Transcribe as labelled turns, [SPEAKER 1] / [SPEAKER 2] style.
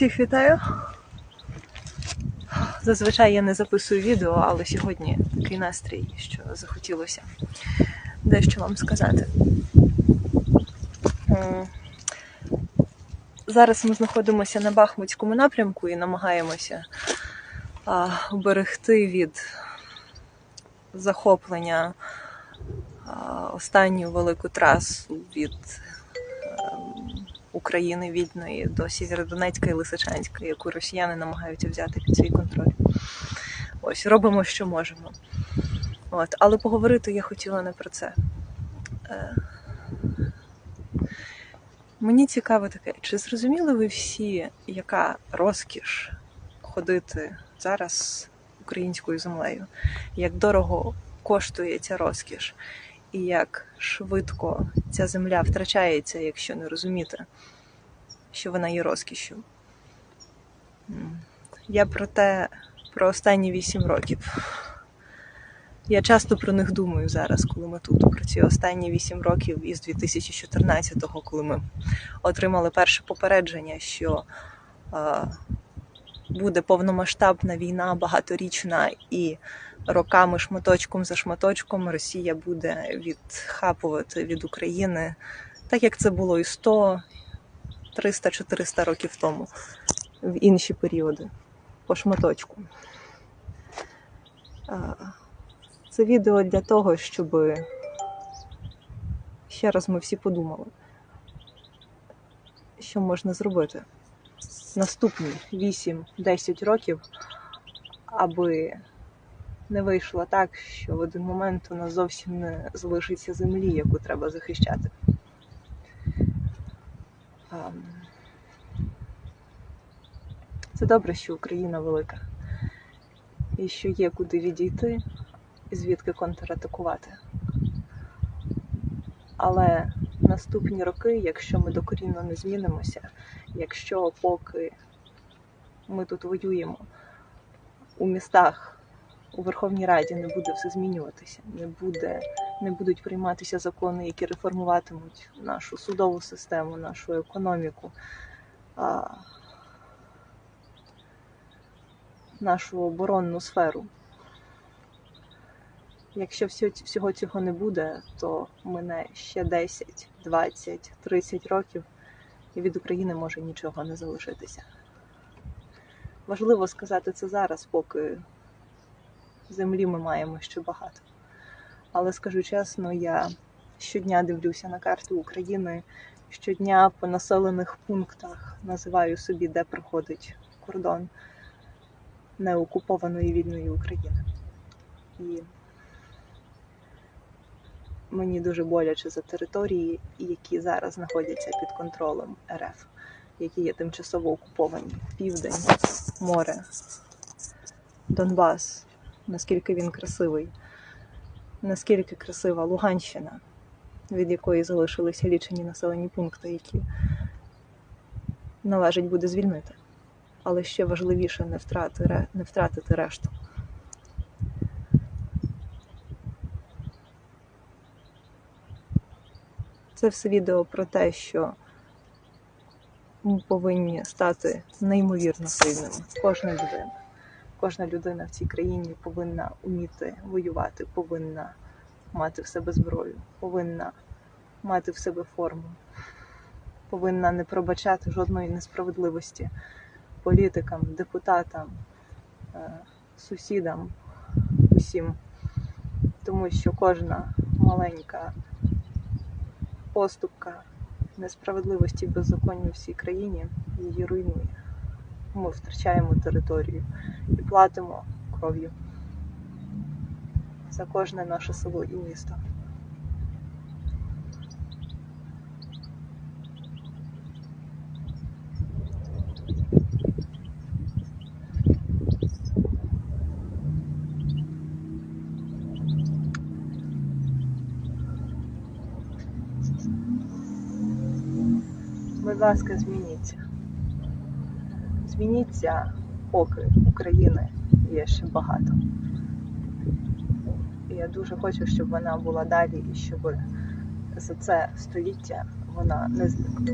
[SPEAKER 1] Всіх вітаю. Зазвичай я не записую відео, але сьогодні такий настрій, що захотілося дещо вам сказати. Зараз ми знаходимося на Бахмутському напрямку і намагаємося а, уберегти від захоплення останню велику трасу від України вільної до Сєвєродонецька і Лисичанська, яку росіяни намагаються взяти під свій контроль. Ось робимо, що можемо. От, але поговорити я хотіла не про це. Е, Мені цікаво таке, чи зрозуміли ви всі, яка розкіш ходити зараз українською землею? Як дорого коштує ця розкіш, і як швидко ця земля втрачається, якщо не розуміти, що вона є розкішю? Я про те, про останні вісім років. Я часто про них думаю зараз, коли ми тут, про ці останні вісім років із 2014-го, коли ми отримали перше попередження, що е, буде повномасштабна війна, багаторічна, і роками шматочком за шматочком Росія буде відхапувати від України, так як це було і 100, 300, 400 років тому, в інші періоди, по шматочку. Це відео для того, щоб ще раз ми всі подумали, що можна зробити наступні 8-10 років, аби не вийшло так, що в один момент у нас зовсім не залишиться землі, яку треба захищати. Це добре, що Україна велика і що є куди відійти і звідки контратакувати. Але наступні роки, якщо ми докорінно не змінимося, якщо поки ми тут воюємо у містах, у Верховній Раді не буде все змінюватися, не буде, не будуть прийматися закони, які реформуватимуть нашу судову систему, нашу економіку, а, нашу оборонну сферу. Якщо всього, цього не буде, то мине ще 10, 20, 30 років, і від України може нічого не залишитися. Важливо сказати це зараз, поки землі ми маємо ще багато. Але скажу чесно, я щодня дивлюся на карту України, щодня по населених пунктах називаю собі, де проходить кордон неокупованої вільної України. І мені дуже боляче за території, які зараз знаходяться під контролем РФ, які є тимчасово окуповані. Південь, море, Донбас, наскільки він красивий, наскільки красива Луганщина, від якої залишилися лічені населені пункти, які належить буде звільнити. Але ще важливіше не втрати, не втратити решту. Це все відео про те, що ми повинні стати неймовірно сильними. Кожна людина. Кожна людина в цій країні повинна вміти воювати, повинна мати в себе зброю, повинна мати в себе форму, повинна не пробачати жодної несправедливості політикам, депутатам, е, сусідам, усім. Тому що кожна маленька поступка несправедливості беззаконня в всій країні її руйнує. Ми втрачаємо територію і платимо кров'ю за кожне наше село і місто. Будь ласка, змініться. Змініться, поки України є ще багато. Я дуже хочу, щоб вона була далі і щоб за це століття вона не зникла.